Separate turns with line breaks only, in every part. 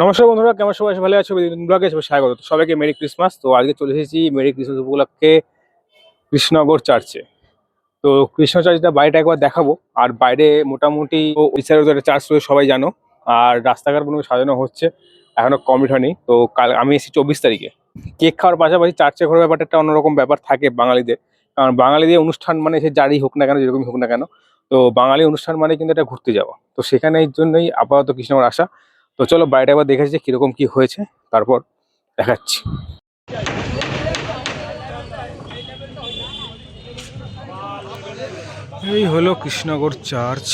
নমস্কার বন্ধুরা, কেমন সবাই? ভালো আছো? ব্লগে সবাই স্বাগত। সবাইকে মেরি ক্রিসমাস তো আজকে চলে এসেছি মেরি ক্রিসমাস উপলক্ষে কৃষ্ণনগর চার্চে তো কৃষ্ণ চার্চটা বাইরেটা একবার দেখাবো। আর বাইরে মোটামুটি একটা চার্চ রয়েছে, সবাই জানো। আর রাস্তাঘাট সাজানো হচ্ছে। এখনও কমপ্লিট হয়নি। তো কাল আমি এসেছি চব্বিশ তারিখে। কেক খাওয়ার পাশাপাশি চার্চে ঘোরার ব্যাপারটা একটা অন্যরকম ব্যাপার থাকে বাঙালিদের। কারণ বাঙালিদের অনুষ্ঠান মানে সে যারই হোক না কেন, যেরকমই হোক না কেন, তো বাঙালি অনুষ্ঠান মানে কিন্তু এটা ঘুরতে যাওয়া। তো সেখানে এই জন্যই আপাতত কৃষ্ণনগর আসা তো চলো বাইরে একবার দেখেছি যে কীরকম কী হয়েছে, তারপর দেখাচ্ছি। এই হলো কৃষ্ণনগর চার্চ।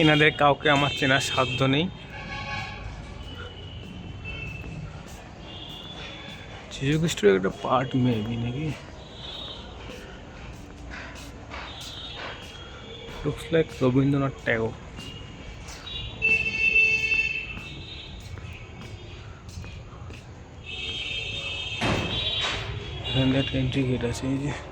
এনাদের কাউকে আমার চেনার সাধ্য নেই। খ্রিস্টের একটা পার্ট মেবি নাকি? Looks like Rabindranath Tagore. এখানে একটা এন্ট্রি গেট আছে, এই যে।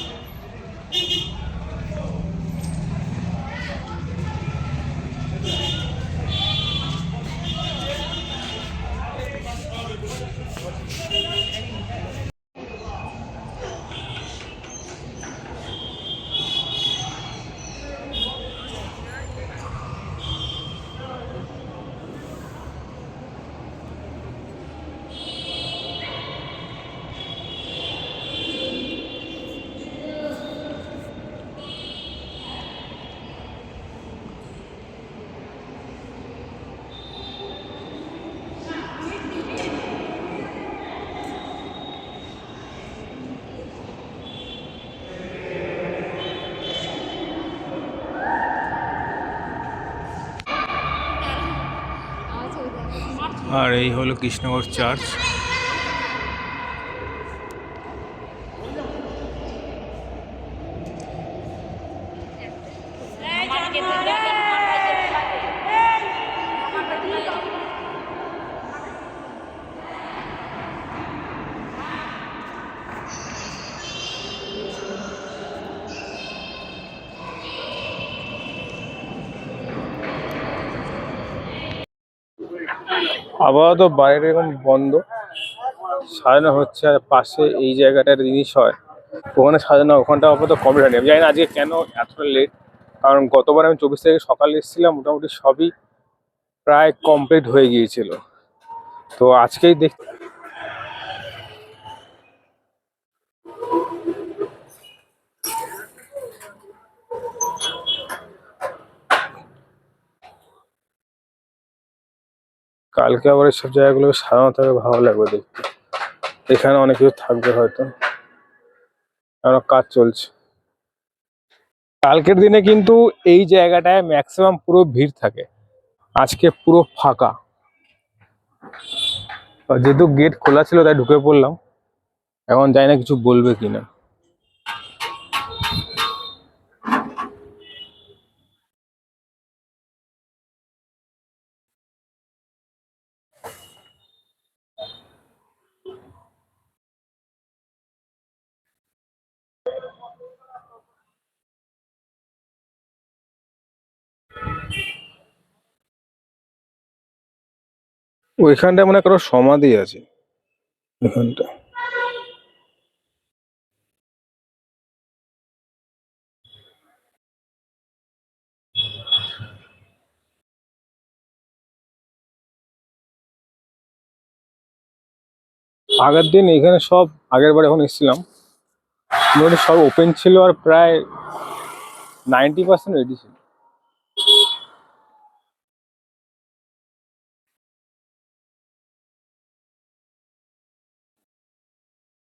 আর
এই হলো কৃষ্ণগড় চার্চ। আপাতত বাইরে এরকম বন্ধ। সাজানো হচ্ছে আর পাশে এই জায়গাটার জিনিস হয়। ওখানে সাজানো, ওখানটা আপাতত কমপ্লিট হয়নি। আমি জানি না আজকে কেন এতটা লেট কারণ গতবার আমি চব্বিশ তারিখে সকালে এসেছিলাম, মোটামুটি সবই প্রায় কমপ্লিট হয়ে গিয়েছিল। তো আজকেই দেখ কালকে আবার সব জায়গাগুলো সাজানো ভালো লাগবে দেখতে। এখানে অনেক কিছু থাকবে হয়তো। কারণ কাজ চলছে। কালকের দিনে কিন্তু এই জায়গাটায় ম্যাক্সিমাম পুরো ভিড় থাকে। আজকে পুরো ফাঁকা। যেহেতু গেট খোলা ছিল তাই ঢুকে পড়লাম। এখন জানি না কিছু বলবে কিনা। ওইখানটায় মনে কারও সমাধি আছে। এখানটা আগের দিন এখানে সব, আগের বার যখন এসেছিলাম সব ওপেন ছিল আর প্রায় নাইনটি পার্সেন্ট রেডি ছিল।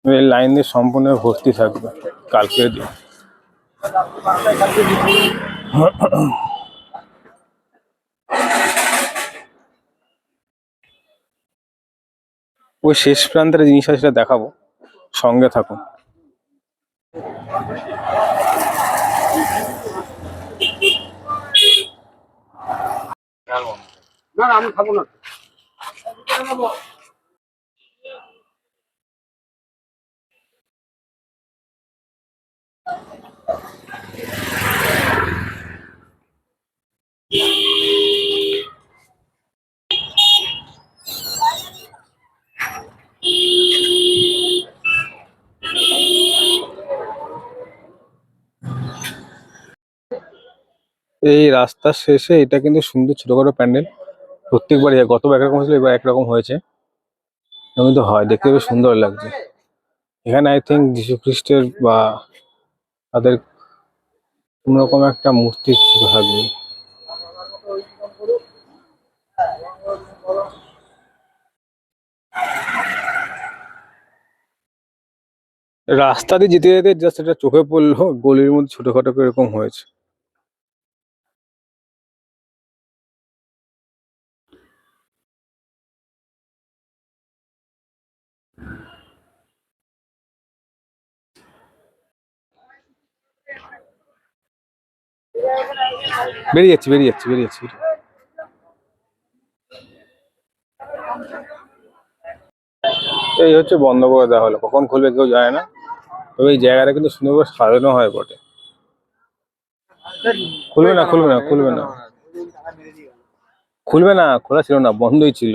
এই লাইন দিয়ে সম্পূর্ণ ভর্তি থাকবে কালকের দিন। ওই শেষ প্রান্তের জিনিস আছে সেটা দেখাবো। সঙ্গে থাকুন।
না, আমি খাব না।
এই রাস্তার শেষে এটা কিন্তু সুন্দর ছোটখাটো প্যান্ডেল। প্রত্যেকবারই হয়। গতবার একরকম ছিল এবার একরকম হয়েছে। এরকম তো হয়, দেখতে বেশ সুন্দর লাগছে। এখানে আই থিঙ্ক যীশু খ্রিস্টের বা তাদের কোনোরকম একটা মূর্তি থাকবে। রাস্তা দিয়ে যেতে যেতে জাস্ট এটা চোখে পড়ল, গলির মধ্যে ছোটখাটো এরকম হয়েছে। বেরিয়ে যাচ্ছি বেরিয়ে যাচ্ছি বেরিয়ে যাচ্ছি। এই হচ্ছে বন্ধ করে দেওয়া হলো। কখন খুলবে কেউ জানে না। তবে এই জায়গাটা কিন্তু সুন্দর করে সাজানো হয় বটে। খুলবে না খুলবে না খুলবে না। খুলবে না, খোলা ছিল না, বন্ধই ছিল।